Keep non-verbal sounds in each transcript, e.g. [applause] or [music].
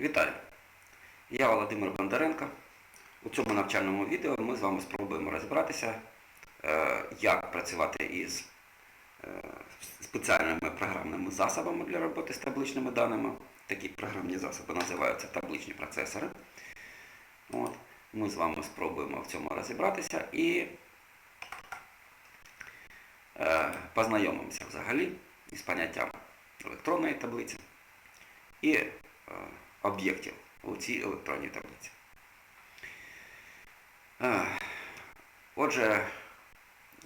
Вітаю! Я Володимир Бондаренко. У цьому навчальному відео ми з вами спробуємо розібратися, е, як працювати із е, спеціальними програмними засобами для роботи з табличними даними. Такі програмні засоби називаються табличні процесори. От. Ми з вами спробуємо в цьому розібратися і е, познайомимося взагалі із поняттям електронної таблиці і об'єктів у цій електронній таблиці. Отже,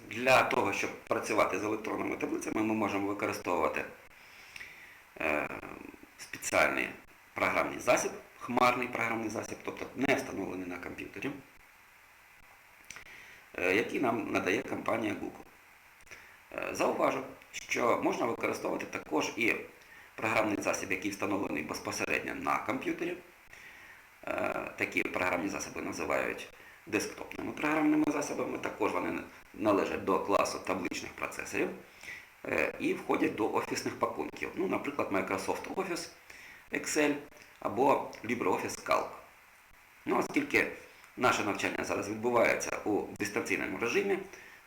для того, щоб працювати з електронними таблицями, ми можемо використовувати е, спеціальний програмний засіб, хмарний програмний засіб, тобто не встановлений на комп'ютері, е, який нам надає компанія Google. Е, Зауважу, що можна використовувати також і програмний засіб, який встановлений безпосередньо на комп'ютері. Е, Такі програмні засоби називають десктопними програмними засобами. Також вони належать до класу табличних процесорів е, і входять до офісних пакунків. Ну, наприклад, Microsoft Office, Excel або LibreOffice Calc. Ну, оскільки наше навчання зараз відбувається у дистанційному режимі,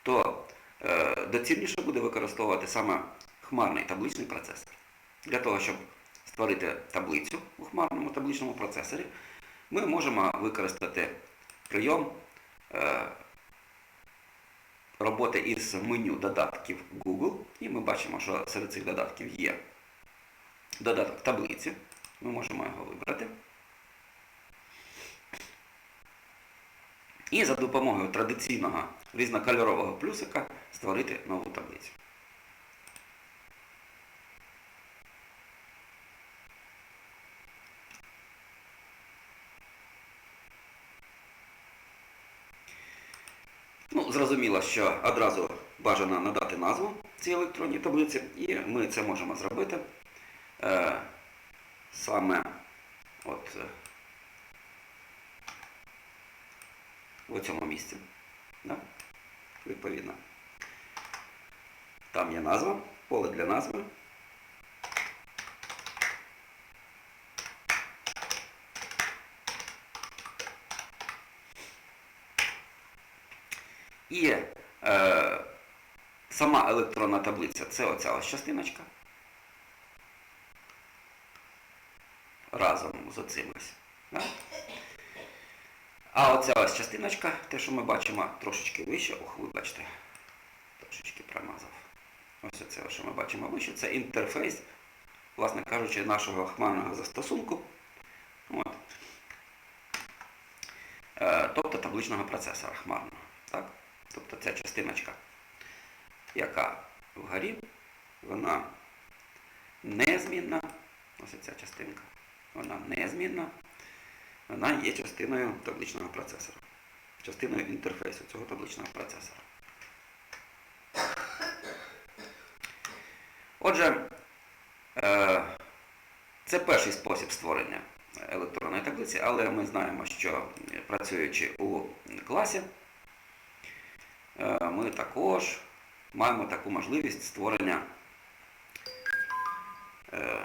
то е, доцільніше буде використовувати саме хмарний табличний процесор. Для того, щоб створити таблицю у хмарному табличному процесорі, ми можемо використати прийом е, роботи із меню додатків Google. І ми бачимо, що серед цих додатків є додаток таблиці. Ми можемо його вибрати. І за допомогою традиційного різнокольорового плюсика створити нову таблицю. Ну, зрозуміло, що одразу бажано надати назву цій електронній таблиці, і ми це можемо зробити е, саме от, е, в цьому місці. Да? Відповідно. Там є назва, поле для назви. І е, сама електронна таблиця це оця ось частиночка. Разом з оцим. Да? А оця ось частиночка, те, що ми бачимо трошечки вище, ох, вибачте, трошечки промазав. Ось оце, що ми бачимо вище, це інтерфейс, власне кажучи, нашого хмарного застосунку. От. Е, тобто табличного процесора хмарного. Так? Тобто ця частиночка, яка вгорі, вона незмінна. Ось ця частинка. Вона незмінна. Вона є частиною табличного процесора. Частиною інтерфейсу цього табличного процесора. Отже, е, це перший спосіб створення електронної таблиці, але ми знаємо, що працюючи у класі, Е, ми також маємо таку можливість створення. е,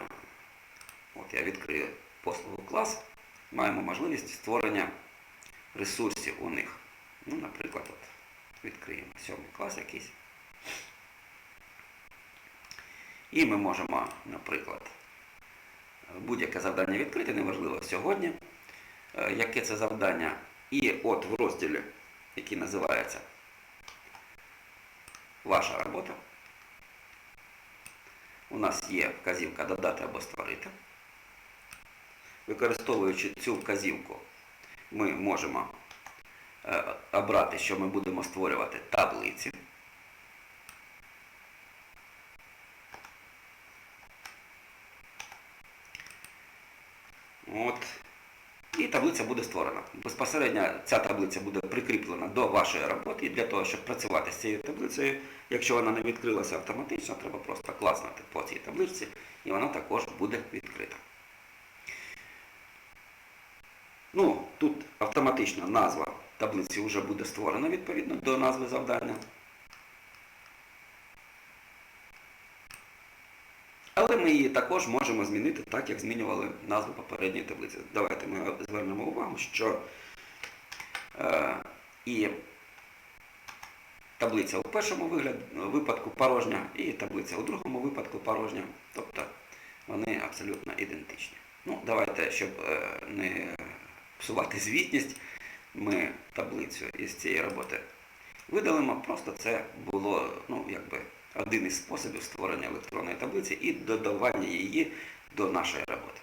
От я відкрию послугу клас. Маємо можливість створення ресурсів у них. Ну, Наприклад, от відкриємо сьомий клас якийсь. І ми можемо, наприклад, будь-яке завдання відкрити, неважливо сьогодні, е, яке це завдання. І от в розділі, який називається ваша робота. У нас є вказівка додати або створити. Використовуючи цю вказівку, ми можемо е, обрати, що ми будемо створювати таблиці. От. І таблиця буде створена. Безпосередньо ця таблиця буде прикріплена до вашої роботи. І для того, щоб працювати з цією таблицею, якщо вона не відкрилася автоматично, треба просто класнути по цій таблиці, і вона також буде відкрита. Ну, Тут автоматично назва таблиці вже буде створена відповідно до назви завдання. Але ми її також можемо змінити так, як змінювали назву попередньої таблиці. Давайте ми звернемо увагу, що е, і таблиця у першому вигляд, випадку порожня, і таблиця у другому випадку порожня. Тобто вони абсолютно ідентичні. Ну, давайте, щоб е, не псувати звітність, ми таблицю із цієї роботи видалимо. Просто це було ну, якби, один із способів створення електронної таблиці і додавання її до нашої роботи.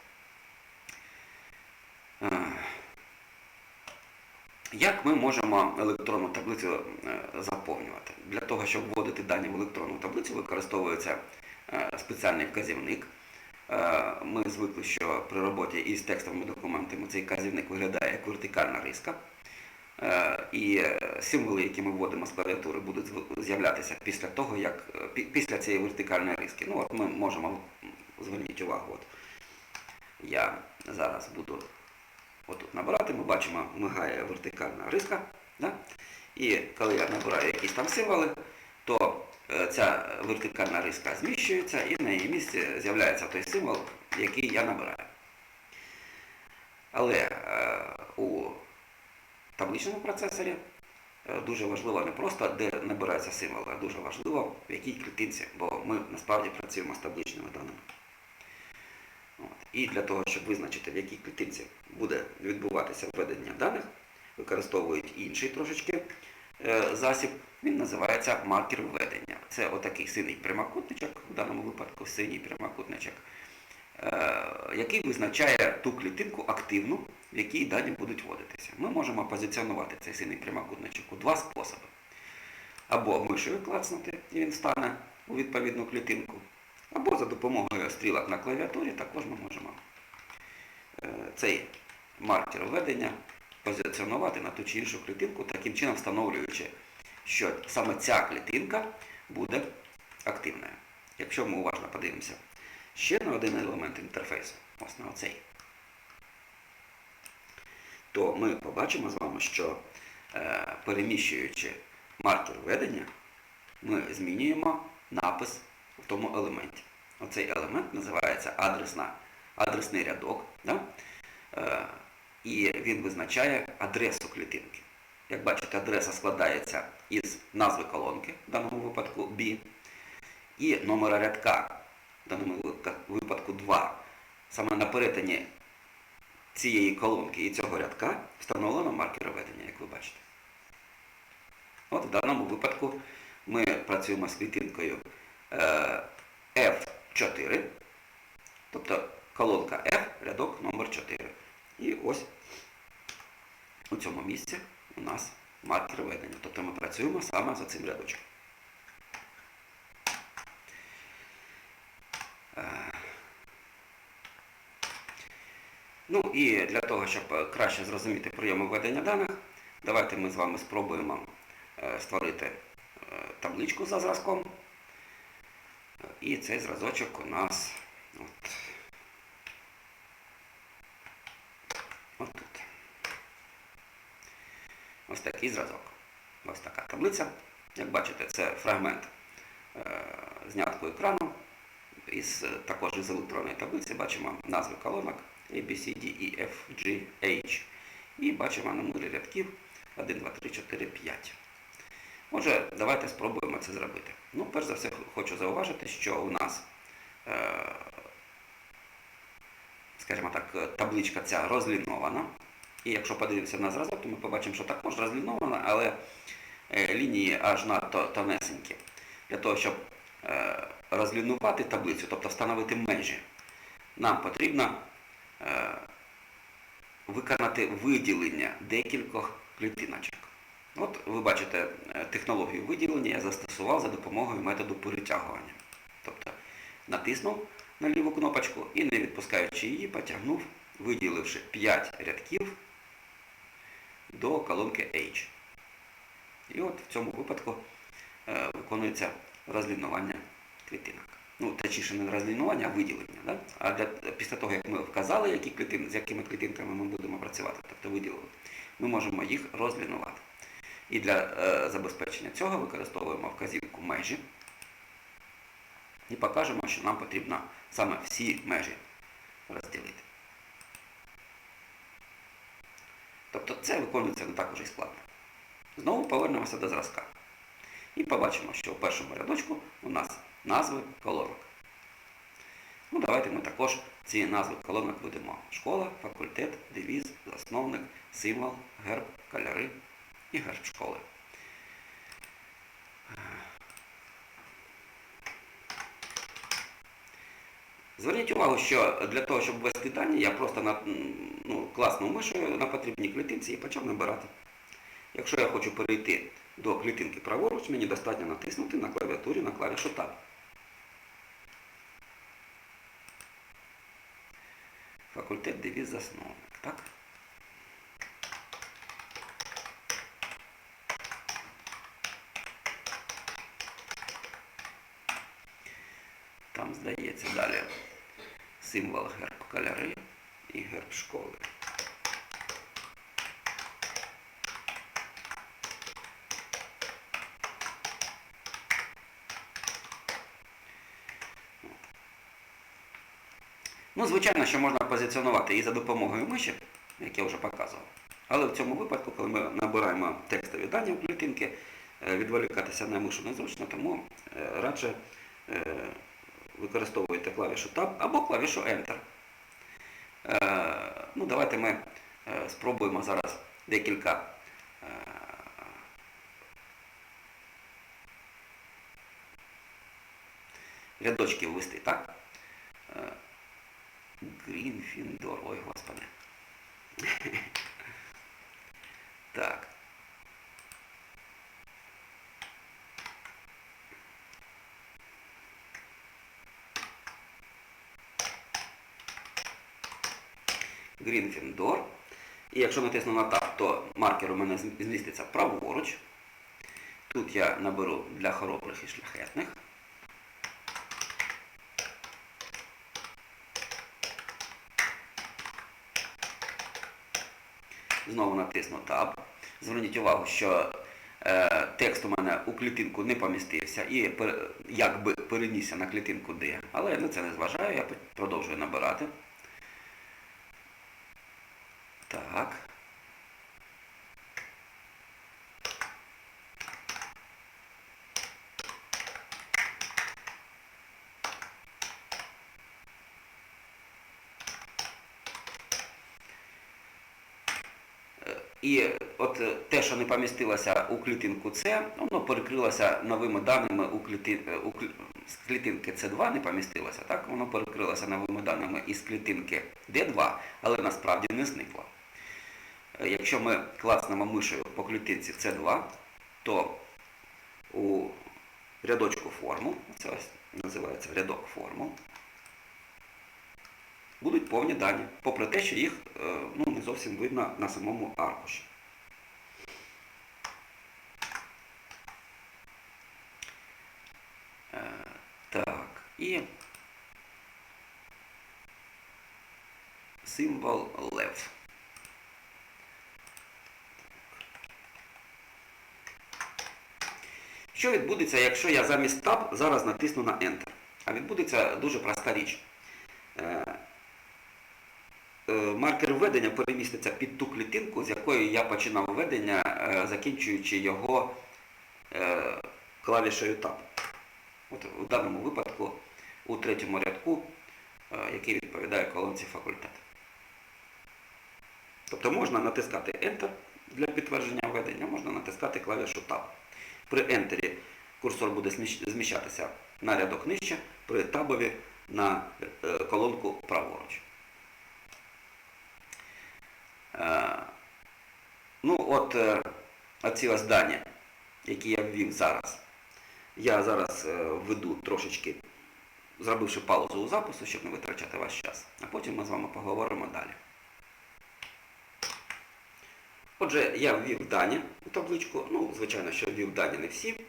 Е, Як ми можемо електронну таблицю е, заповнювати? Для того, щоб вводити дані в електронну таблицю, використовується е, спеціальний вказівник. Ми звикли, що при роботі із текстовими документами цей вказівник виглядає як вертикальна риска. Е, І е, символи, які ми вводимо з клавіатури, будуть з'являтися після того, як е, після цієї вертикальної риски. Ну от ми можемо, зверніть увагу, от я зараз буду отут набирати, ми бачимо, мигає вертикальна риска. Да? І коли я набираю якісь там символи, то ця вертикальна риска зміщується і на її місці з'являється той символ, який я набираю. Але е, у табличному процесорі е, дуже важливо не просто, де набираються символи, а дуже важливо, в якій клітинці, бо ми насправді працюємо з табличними даними. От. І для того, щоб визначити, в якій клітинці буде відбуватися введення даних, використовують інший трошечки е, засіб, він називається маркер введення. Це отакий синій прямокутничок, в даному випадку синій прямокутничок, який визначає ту клітинку активну, в якій дані будуть вводитися. Ми можемо позиціонувати цей синій прямокутничок у два способи. Або мишею клацнути, і він стане у відповідну клітинку, або за допомогою стрілок на клавіатурі також ми можемо е, цей маркер введення позиціонувати на ту чи іншу клітинку, таким чином встановлюючи, що саме ця клітинка буде активною. Якщо ми уважно подивимося ще на один елемент інтерфейсу, ось на оцей, то ми побачимо з вами, що е, переміщуючи маркер введення, ми змінюємо напис в тому елементі. Оцей елемент називається адресна, адресний рядок. Да? Е, і він визначає адресу клітинки. Як бачите, адреса складається із назви колонки, в даному випадку B, і номера рядка, в даному випадку- випадку 2. Саме на перетині цієї колонки і цього рядка встановлено маркер введення, як ви бачите. От в даному випадку ми працюємо з клітинкою е, F4, тобто колонка F, рядок номер 4. І ось у цьому місці у нас маркер введення. Тобто ми працюємо саме за цим рядочком. Ну і для того, щоб е, краще зрозуміти прийоми введення даних, давайте ми з вами спробуємо е, створити е, табличку за зразком. І цей зразочок у нас от, от тут. Ось такий зразок. Ось така таблиця. Як бачите, це фрагмент е, знятку екрану. Із, е, також із електронної таблиці бачимо назви колонок A, B, C, D, E, F, G, H. І бачимо номери рядків 1, 2, 3, 4, 5. Отже, давайте спробуємо це зробити. Ну, перш за все, хочу зауважити, що у нас, е, скажімо так, е, табличка ця розлінована. І якщо подивимося на зразок, то ми побачимо, що також розлінована, але лінії аж надто тонесенькі. Для того, щоб розлінувати таблицю, тобто встановити межі, нам потрібно е, виконати виділення декількох клітиночок. От ви бачите е, технологію виділення я застосував за допомогою методу перетягування. Тобто натиснув на ліву кнопочку і, не відпускаючи її, потягнув, виділивши 5 рядків до колонки H. І от в цьому випадку е, виконується розлінування клітинок. Ну, точніше, не розлінування, а виділення. Да? А для, після того, як ми вказали, які клітин, з якими клітинками ми будемо працювати, тобто виділили, ми можемо їх розлінувати. І для е, забезпечення цього використовуємо вказівку межі. і покажемо, що нам потрібно саме всі межі розділити. Тобто це виконується не так уже і складно. Знову повернемося до зразка. І побачимо, що в першому рядочку у нас назви колонок. Ну, давайте ми також ці назви колонок ведемо. Школа, факультет, девіз, засновник, символ, герб, кольори і герб школи. Зверніть увагу, що для того, щоб ввести дані, я просто на, ну, класнув мишею на потрібній клітинці і почав набирати. Якщо я хочу перейти до клітинки праворуч, мені достатньо натиснути на клавіатурі на клавішу Tab. Факультет девіз засновник. Так? Там здається далі символ герб кольори і герб школи. Ну, звичайно, що можна позиціонувати і за допомогою миші, як я вже показував. Але в цьому випадку, коли ми набираємо текстові дані в клітинки, е, відволікатися на мишу незручно, тому е, радше е, використовуєте клавішу Tab або клавішу Enter. Ну, давайте ми спробуємо зараз декілька рядочків ввести, так? Грінфіндор, ой, господи. [laughs] Так. Грінфіндор. І якщо натисну на Tab, то маркер у мене зміститься праворуч. Тут я наберу для хоробрих і шляхетних. Знову натисну Tab. Зверніть увагу, що е, текст у мене у клітинку не помістився і якби перенісся на клітинку D. Але я на це не зважаю, я продовжую набирати. Так. І от е, те, що не помістилося у клітинку С, воно перекрилося новими даними у, е, клітинки С2 не помістилося, так? Воно перекрилося новими даними із клітинки Д2, але насправді не зникло. Е, Якщо ми класнемо мишею по клітинці С2, то у рядочку формул, це ось називається рядок формул, будуть повні дані, попри те, що їх е, ну, не зовсім видно на самому аркуші. Е, Так, і символ лев. Що відбудеться, якщо я замість Tab зараз натисну на Enter? А відбудеться дуже проста річ. Е, маркер введення переміститься під ту клітинку, з якої я починав введення, е, закінчуючи його е, клавішею Tab. От у даному випадку у третьому рядку, який відповідає колонці факультет. Тобто можна натискати Enter для підтвердження введення, можна натискати клавішу Tab. При Enter курсор буде зміщатися на рядок нижче, при табові на колонку праворуч. Е, Ну, от е, оці дані, які я ввів зараз. Я зараз е, введу трошечки, зробивши паузу у запису, щоб не витрачати ваш час. А потім ми з вами поговоримо далі. Отже, я ввів дані у табличку. Ну, звичайно, що ввів дані не всі.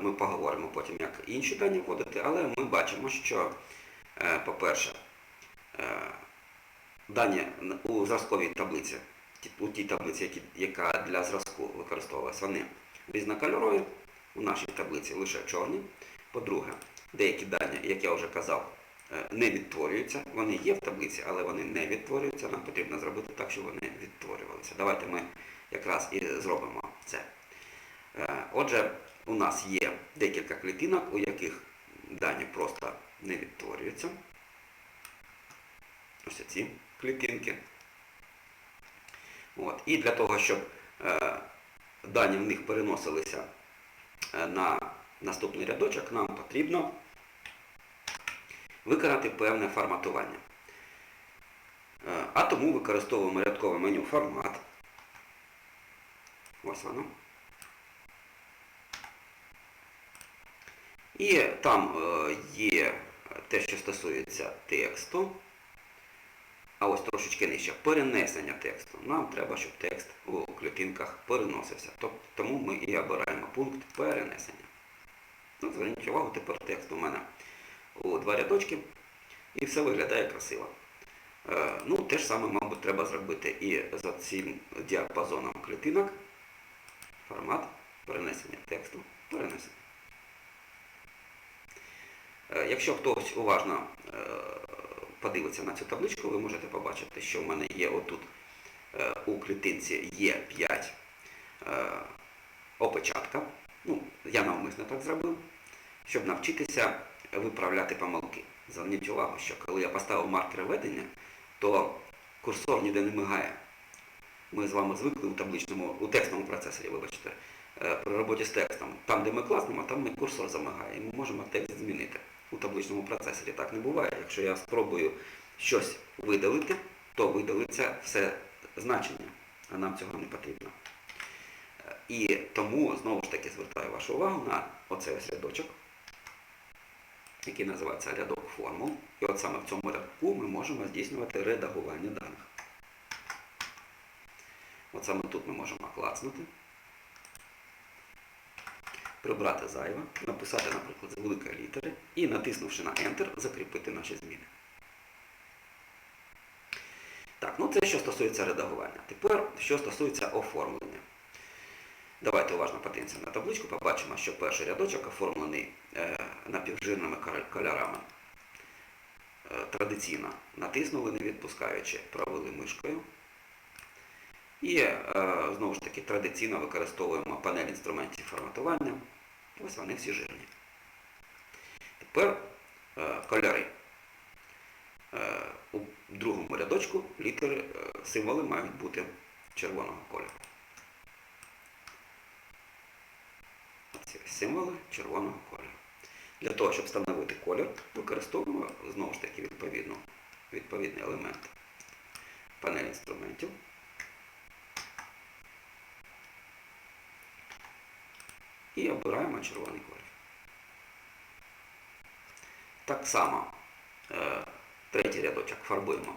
Ми поговоримо потім, як інші дані вводити, але ми бачимо, що, по-перше, дані у зразковій таблиці, у тій таблиці, яка для зразку використовувалась, вони різнокольорові. У нашій таблиці лише чорні. По-друге, деякі дані, як я вже казав, е, не відтворюються. Вони є в таблиці, але вони не відтворюються. Нам потрібно зробити так, щоб вони відтворювалися. Давайте ми якраз і зробимо це. Е, Отже, у нас є декілька клітинок, у яких дані просто не відтворюються. Ось ці клітинки. От. І для того, щоб е, дані в них переносилися е, на наступний рядочок, нам потрібно виконати певне форматування. Е, а тому використовуємо рядкове меню формат. Ось воно. І там е, є те, що стосується тексту. А ось трошечки нижче перенесення тексту. Нам треба, щоб текст у клітинках переносився. Тому ми і обираємо пункт перенесення. Ну, зверніть увагу, тепер текст у мене у два рядочки і все виглядає красиво. Е, ну, те ж саме, мабуть, треба зробити і за цим діапазоном клітинок. Формат перенесення тексту. Перенесення. Е, Якщо хтось уважно е, подивиться на цю табличку, ви можете побачити, що в мене є отут е, у клітинці є 5 е, опечатка. Ну, я навмисно так зробив, щоб навчитися виправляти помилки. Зверніть увагу, що коли я поставив маркер ведення, то курсор ніде не мигає. Ми з вами звикли у табличному, у текстовому процесорі, вибачте, е, при роботі з текстом. Там, де ми класнемо, там не курсор замигає. І ми можемо текст змінити. У табличному процесорі так не буває. Якщо я спробую щось видалити, то видалиться все значення, а нам цього не потрібно. Е, І тому, знову ж таки, звертаю вашу увагу на оцей ось рядочок, який називається рядок формул. І от саме в цьому рядку ми можемо здійснювати редагування даних. От саме тут ми можемо клацнути, прибрати зайве, написати, наприклад, з великої літери і, натиснувши на Enter, закріпити наші зміни. Так, ну це що стосується редагування. Тепер, що стосується оформлення. Давайте уважно подивимося на табличку, побачимо, що перший рядочок оформлений е, напівжирними кольорами. Е, традиційно натиснули, не відпускаючи, провели мишкою. І е, знову ж таки традиційно використовуємо панель інструментів форматування. Ось вони всі жирні. Тепер е, кольори. Е, у другому рядочку літери, е, символи мають бути червоного кольору. Ці символи червоного кольору. Для того, щоб встановити колір, використовуємо знову ж таки відповідний елемент панель інструментів. І обираємо червоний колір. Так само е, третій рядочок фарбуємо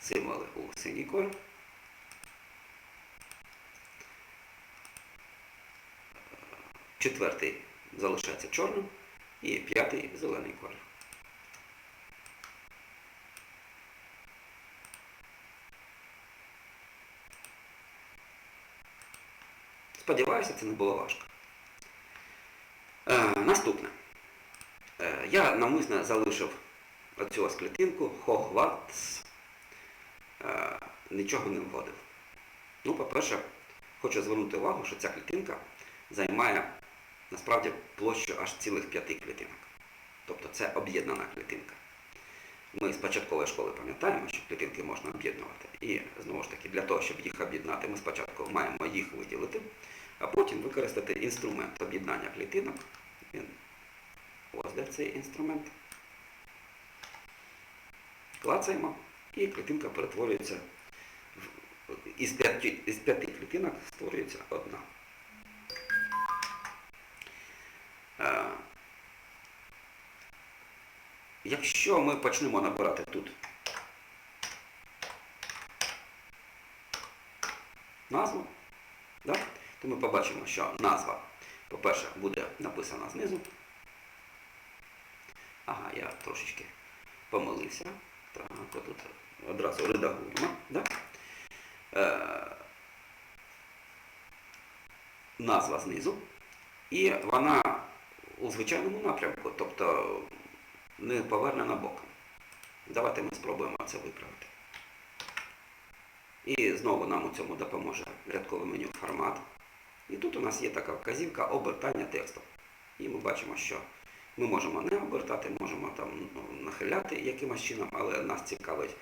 символи у синій колір. Четвертий залишається чорним і п'ятий зелений колір. Сподіваюся, це не було важко. Е, наступне. Е, я навмисно залишив оцю ось клітинку Hogwarts. Е, нічого не вводив. Ну, по-перше, хочу звернути увагу, що ця клітинка займає насправді площу аж цілих п'яти клітинок. Тобто це об'єднана клітинка. Ми з початкової школи пам'ятаємо, що клітинки можна об'єднувати. І знову ж таки, для того, щоб їх об'єднати, ми спочатку маємо їх виділити, а потім використати інструмент об'єднання клітинок. Він ось де цей інструмент. Клацаємо, і клітинка перетворюється в- із п'яти, із п'яти клітинок створюється одна. Е, Якщо ми почнемо набирати тут назву, да, то ми побачимо, що назва, по-перше, буде написана знизу. Ага, я трошечки помилився. Так, отут одразу редагуємо. Да? Е, назва знизу. І вона у звичайному напрямку, тобто не повернена боком. Давайте ми спробуємо це виправити. І знову нам у цьому допоможе рядкове меню формат. І тут у нас є така вказівка обертання тексту. І ми бачимо, що ми можемо не обертати, можемо там ну, нахиляти якимось чином, але нас цікавить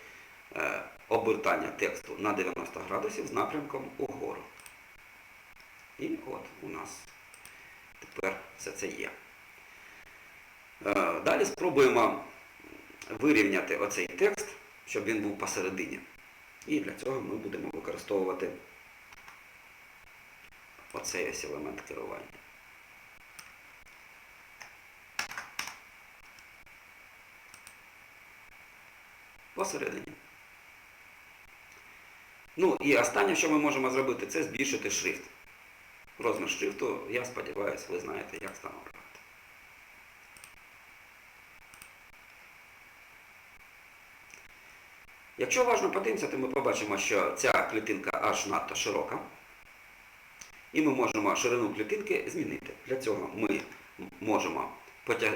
е, обертання тексту на 90 градусів з напрямком угору. І от у нас тепер все це є. Е, Далі спробуємо вирівняти оцей текст, щоб він був посередині. І для цього ми будемо використовувати оцей ось елемент керування. Посередині. Ну і останнє, що ми можемо зробити, це збільшити шрифт. Розмір шрифту, я сподіваюся, ви знаєте, як встановлювати. Якщо уважно подивимося, то ми побачимо, що ця клітинка аж надто широка. І ми можемо ширину клітинки змінити. Для цього ми можемо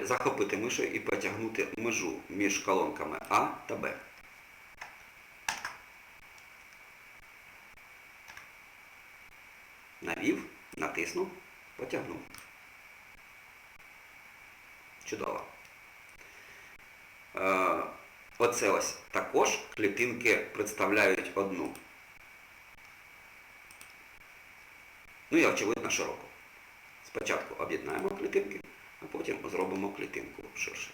захопити мишою і потягнути межу між колонками А та Б. Навів, натиснув, потягнув. Чудово. Е, Оце ось також клітинки представляють одну. Ну і очевидно широку. Спочатку об'єднаємо клітинки, а потім зробимо клітинку ширше.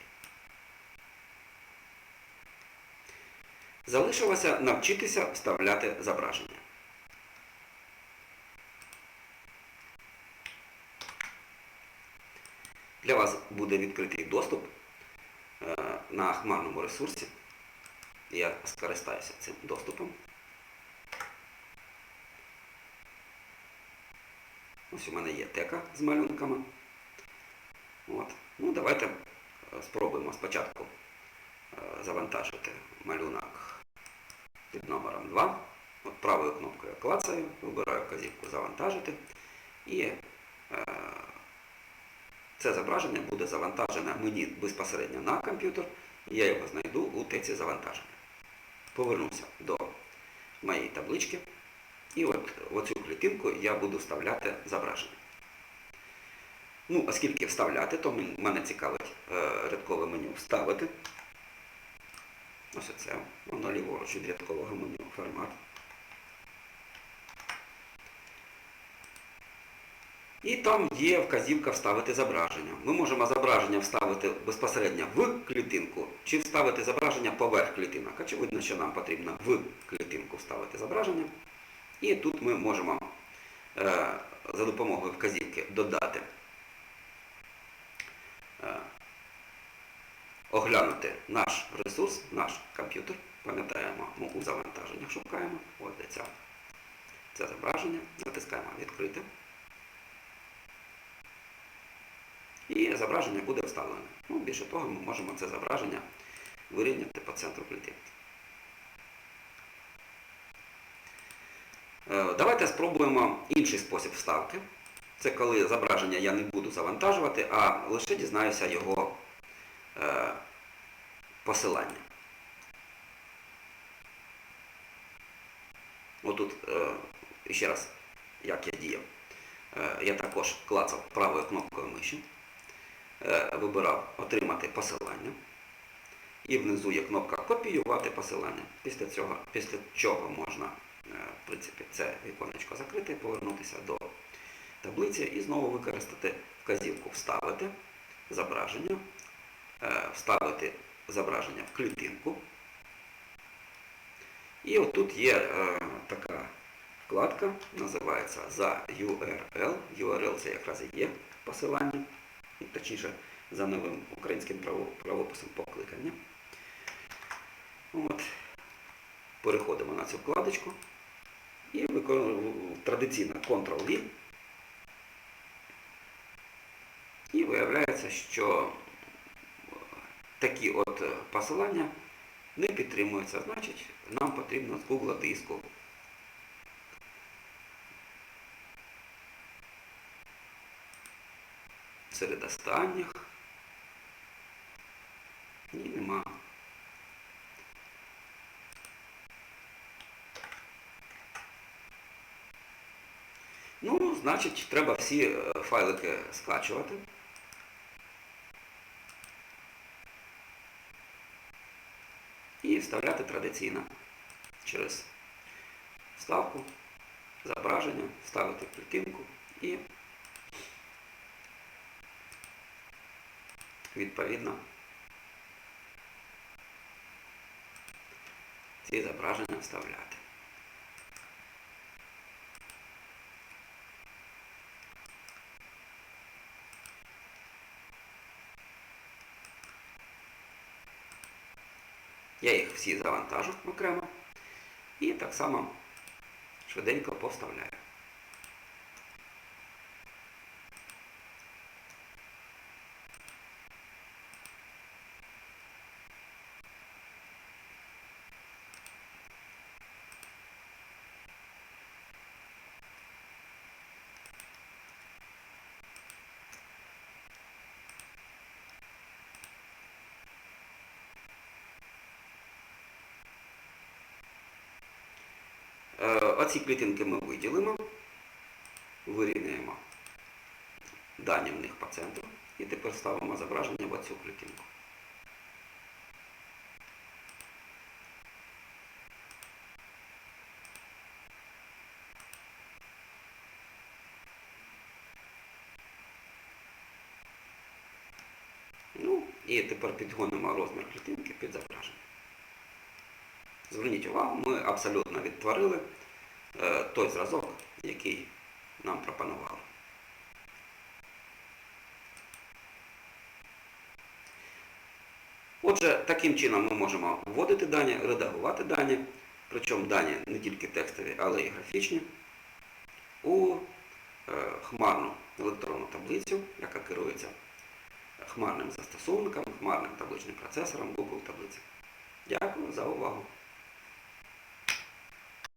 Залишилося навчитися вставляти зображення. Для вас буде відкритий доступ е, на хмарному ресурсі. Я скористаюся цим доступом. Ось у мене є тека з малюнками. От. Ну, давайте е, спробуємо спочатку е, завантажити малюнок під номером 2. От правою кнопкою клацаю, вибираю вказівку завантажити. І е, це зображення буде завантажене мені безпосередньо на комп'ютер, я його знайду у теці завантаження. Повернуся до моєї таблички. І от оцю клітинку я буду вставляти зображення. Ну, оскільки вставляти, то мене цікавить е, рядкове меню вставити. Ось оце, воно ліворуч від рядкового меню формат. І там є вказівка вставити зображення. Ми можемо зображення вставити безпосередньо в клітинку, чи вставити зображення поверх клітинок. Очевидно, що нам потрібно в клітинку вставити зображення. І тут ми можемо е, за допомогою вказівки додати, е, оглянути наш ресурс, наш комп'ютер. Пам'ятаємо, ми у завантаженнях шукаємо. Ось де це зображення. Натискаємо відкрити. І зображення буде вставлене. Ну, більше того, ми можемо це зображення вирівняти по центру клітинки. Давайте спробуємо інший спосіб вставки. Це коли зображення я не буду завантажувати, а лише дізнаюся його е, посилання. Отут, е, ще раз, як я діяв, Е, я також клацав правою кнопкою миші, е, вибирав отримати посилання. І внизу є кнопка Копіювати посилання. Після після чого можна, е, в принципі, це віконечко закрити, повернутися до таблиці і знову використати вказівку Вставити зображення, е, вставити зображення в клітинку. І отут є е, така вкладка, називається за URL. URL це якраз і є посилання, ну, точніше за новим українським правописом покликання. От. Переходимо на цю вкладочку і традиційно Ctrl-V. І виявляється, що такі от посилання не підтримуються. Значить, нам потрібно з Google диску серед останніх. Значить, треба всі е, файлики скачувати. І вставляти традиційно через вставку, зображення, ставити клітинку і відповідно ці зображення вставляти. Я їх всі завантажу окремо і так само швиденько повставляю. Оці клітинки ми виділимо, вирівняємо дані в них по центру і тепер ставимо зображення в оцю клітинку. Ну, і тепер підгонимо розмір клітинки під зображення. Зверніть увагу, ми абсолютно відтворили той зразок, який нам пропонували. Отже, таким чином ми можемо вводити дані, редагувати дані, причому дані не тільки текстові, але й графічні, у е, хмарну електронну таблицю, яка керується хмарним застосунком, хмарним табличним процесором Google таблиці. Дякую за увагу.